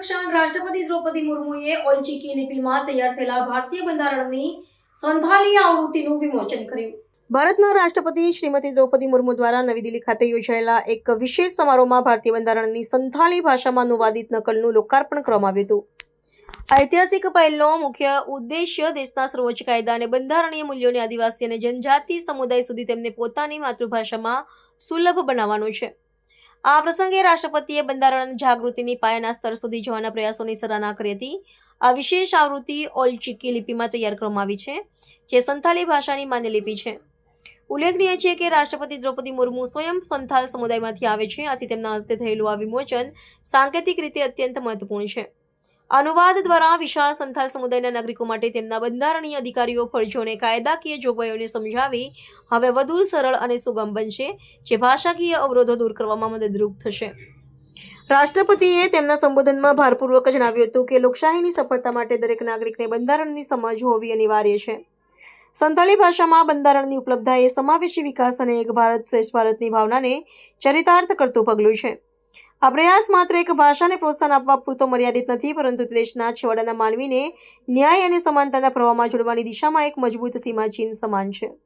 ક્ષણ રાષ્ટ્રપતિ દ્રૌપદી મુર્મુએ ઓલચિકી લિપિમાં તૈયાર થયેલા ભારતીય બંધારણની સંથાલી આવૃત્તિનું વિમોચન કર્યું. ભારતના રાષ્ટ્રપતિ શ્રીમતી દ્રૌપદી મુર્મુ દ્વારા નવી દિલ્હી ખાતે યોજાયેલા એક વિશેષ સમારોહમાં ભારતીય બંધારણની સંથાલી ભાષામાં અનુવાદિત નકલનું લોકાર્પણ કરવામાં આવ્યું હતું. ઐતિહાસિક પહેલનો મુખ્ય ઉદ્દેશ્ય દેશના સર્વોચ્ચ કાયદા અને બંધારણીય મૂલ્યોને આદિવાસી અને જનજાતિ સમુદાય સુધી તેમને પોતાની માતૃભાષામાં સુલભ બનાવવાનો છે. આ પ્રસંગે રાષ્ટ્રપતિએ બંધારણ જાગૃતિની પાયાના સ્તર સુધી જવાના પ્રયાસોની સરાહના કરી હતી. આ વિશેષ આવૃત્તિ ઓલચિકી લિપિમાં તૈયાર કરવામાં આવી છે, જે સંથાલી ભાષાની માન્ય લિપિ છે. ઉલ્લેખનીય છે કે રાષ્ટ્રપતિ દ્રૌપદી મુર્મુ સ્વયં સંથાલ સમુદાયમાંથી આવે છે, આથી તેમના હસ્તે થયેલું આ વિમોચન સાંકેતિક રીતે અત્યંત મહત્વપૂર્ણ છે. અનુવાદ દ્વારા વિશાળ સંથાલ સમુદાયના નાગરિકો માટે તેમના બંધારણીય અધિકારીઓ, ફરજોને કાયદાકીય જોગવાઈઓને સમજાવી હવે વધુ સરળ અને સુગમ બનશે, જે ભાષાકીય અવરોધો દૂર કરવામાં મદદરૂપ થશે. રાષ્ટ્રપતિએ તેમના સંબોધનમાં ભારપૂર્વક જણાવ્યું હતું કે, લોકશાહીની સફળતા માટે દરેક નાગરિકને બંધારણની સમજ હોવી અનિવાર્ય છે. સંથાલી ભાષામાં બંધારણની ઉપલબ્ધતા એ સમાવેશી વિકાસ અને એક ભારત શ્રેષ્ઠ ભારતની ભાવનાને ચરિતાર્થ કરતું પગલું છે. આ પ્રયાસ માત્ર એક ભાષાને પ્રોત્સાહન આપવા પૂરતો મર્યાદિત નથી, પરંતુ દેશના છેવાડાના માનવીને ન્યાય અને સમાનતાના પ્રવાહમાં જોડવાની દિશામાં એક મજબૂત સીમાચિહ્ન સમાન છે.